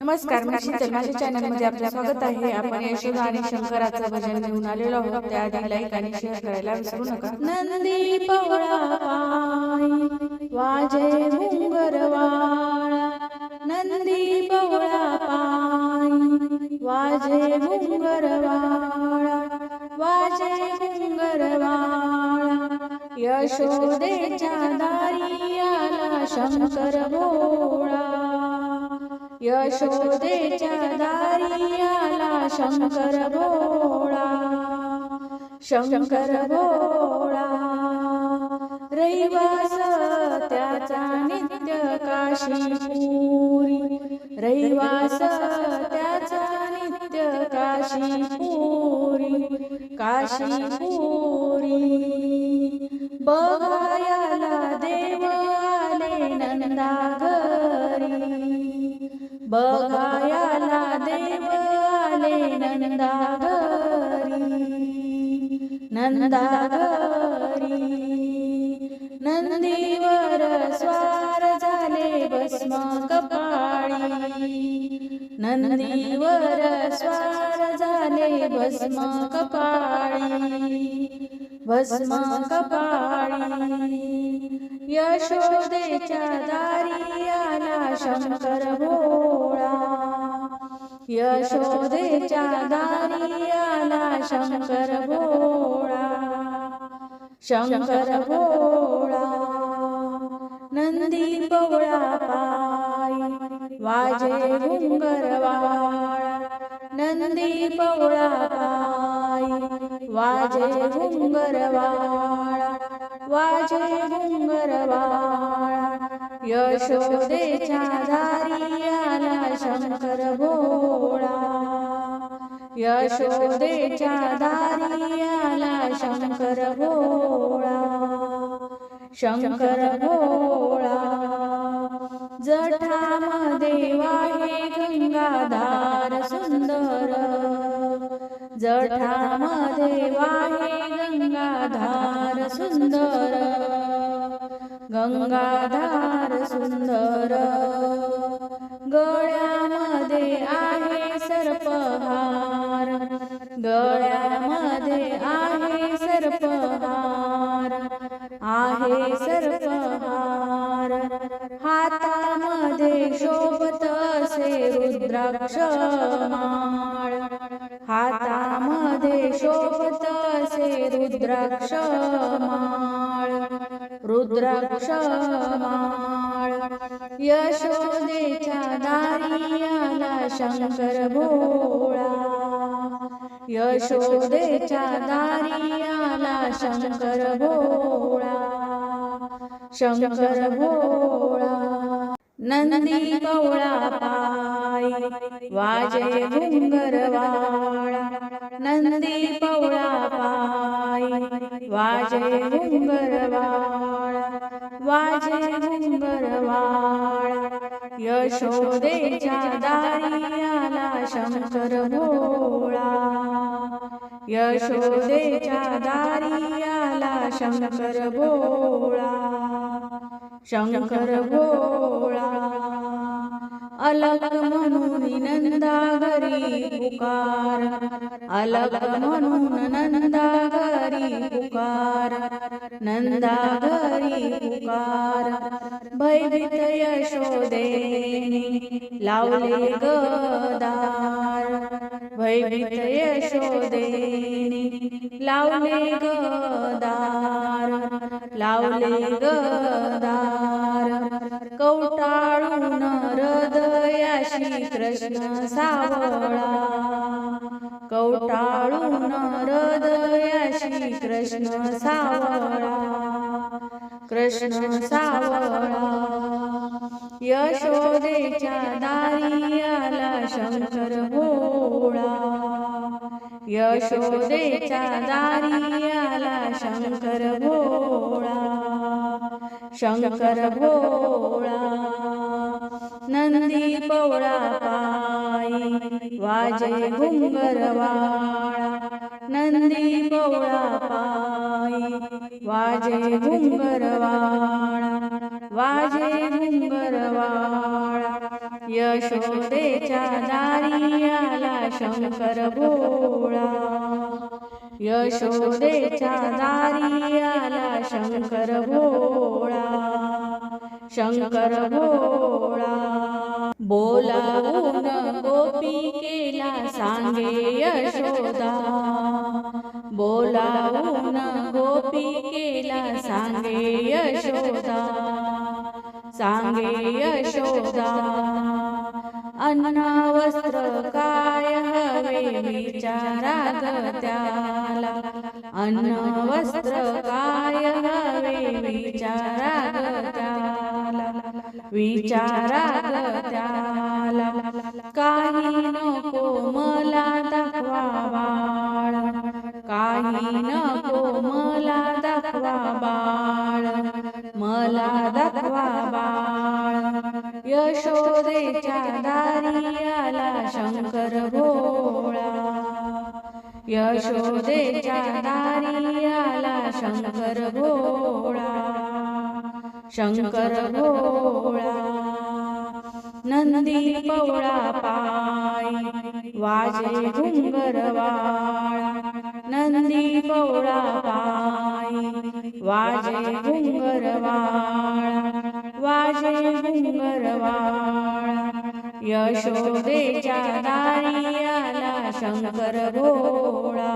नमस्कार मी शीतल माझ्या चॅनलमध्ये आपलं स्वागत आहे. आपण यशोदा आणि शंकराचं भजन घेऊन आलेलो आहोत. त्याआधी लाईक आणि शेअर करायला विसरू नका. नंदी पवळा वाजे घुंगरवाळा नंदी पवळा वाजे घुंगरवाळा वाजे घुंगरवाळा यशोदेच्या दारी आला शंकर भोळा यशोदेच्या दारी आला शंकर भोळा शंकर भोळा रहिवास त्याचा नित्य काशीपुरी रहिवास त्याचा नित्य काशीपुरी काशीपुरी घरी नंदीवर स्वार झाले भस्म कपाळी. नंदीवर स्वार झाले भस्म कपाळी. भस्म कपाळी. यशोदेच्या दारी आला शंकर भोळा. यशोदेच्या दारी आला शंकर भोळा. शंकर भोळा नंदी बोळा पायी वाजे घुंगरवाळा नंदी बोळा पायी वाजे घुंगरवाळा वाजे घुंगरवाळा यशोदेच्या दारी आला शंकर भोळा यशोदेच्या दारी आला शंकर भोळा शंकर भोळा जठामध्ये वाहे गंगाधार सुंदर. जठामध्ये वाहे गंगाधार सुंदर. गंगाधार सुंदर. गळ्यामध्ये आहे गळ्यामध्ये आहे सर्पहार आहे सर्पहार. हातामध्ये शोभत असे रुद्राक्ष माळ. हातामध्ये शोभत असे रुद्राक्ष माळ. रुद्राक्ष माळ. यशोदेच्या दारी आला शंकर भोळा. यशोदेच्या दारी आला शंकर भोळा शंकर भोळा. नंदी कवळा पाय वाजे घुंगरवाळा नंदी पवळा पायी वाजे घुंगरवाळा वाजे घुंगरवाळा यशोदेच्या दारी आला शंकर भोळा. यशोदेच्या दारी आला शंकर भोळा शंकर भोळा अलग म्हणून नंदा घरी पुकार अलग म्हणून नंदा घरी पुकार नंदा घरी पुकार. भयभीत यशोदे लावले गदार. भयभीत यशोदेने लावले गदार लावले गदार कवटाळून हृदयाशी कृष्ण सावळा कवटाळून हृदयाशी कृष्ण सावळा कृष्ण सावळा यशोदेच्या दारी आला शंकर भोळा यशोदेच्या दारी आला शंकर भोळा शंकर भोळा नंदी पवळा पायी वाजे घुंगरवाळा नंदी पवळा पायी वाजे घुंगरवाळा वाजे घुंगरवाळा यशोदेच्या दारी आला शंकर भोळा यशोदेच्या दारी आला शंकर भोळा शंकर भोळा बोलावून गोपी केला सांगे यशोदा. बोलावून गोपी केला सांगे यशोदा. सांगे यशोदा. अन्न वस्त्र काय हवे विचारा त्याला. अन्न वस्त्र काय हवे विचारा त्याला. विचारा ग त्याला. काही नको मला दाखवा बाळ. काही नको मला दाखवा यशोदेच्या दारी आला शंकर भोळा यशोदेच्या दारी आला शंकर भोळा शंकर भोळा नंदी पवळा पाय वाजे घुंगरवाळा नंदी पवळा पाय वाजे घुंगरवाळा घुंगरवाळा यशोदेच्या दारी आला शंकर भोळा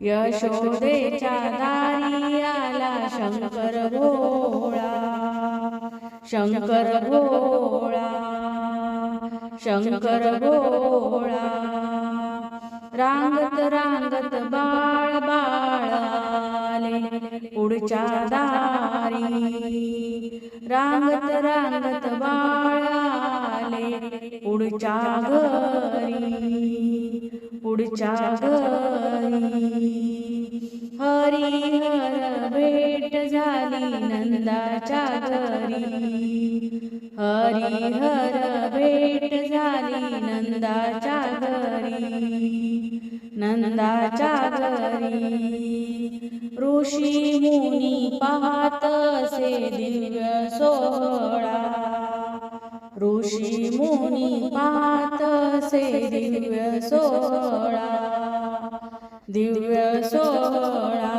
यशोदेच्या दारी आला शंकर भोळा शंकर भोळा शंकर भोळा रांगत रांगत बाळ बाळ पुढच्या दारी. रांगत रांगत बाळाले पुढच्या घरी पुढच्या घरी. हरी हर भेट झाली नंदाच्या घरी. हरी हर भेट झाली नंदाच्या घरी नंदाच्या घरी. ऋषी मुनी पाहत असे दिव्य सोहळा. ऋषी मुनी पाहत असे दिव्य सोहळा. दिव्य सोहळा.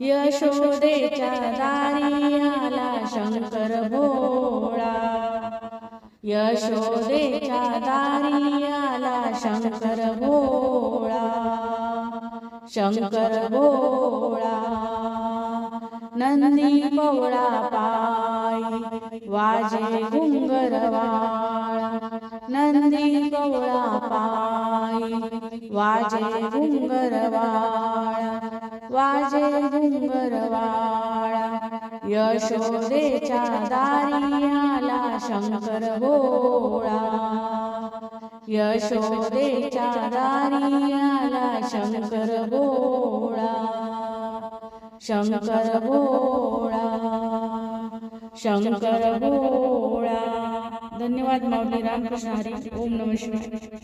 यशोदेच्या दारी आला शंकर भोळा. यशोदेच्या दारी आला शंकर भोळा. शंकर भोळा नंदी पवळा पाय वाजे घुंगरवाळा नंदी पवळा पाय वाजे घुंगरवाळा वाजे घुंगरवाळा यशोदेच्या दारी आला शंकर भोळा यशोदेच्या दारी आला शंकर भोळा शंकर भोळा शंकर भोळा धन्यवाद माऊली रामकृष्ण हरी ओम नम शिवाय.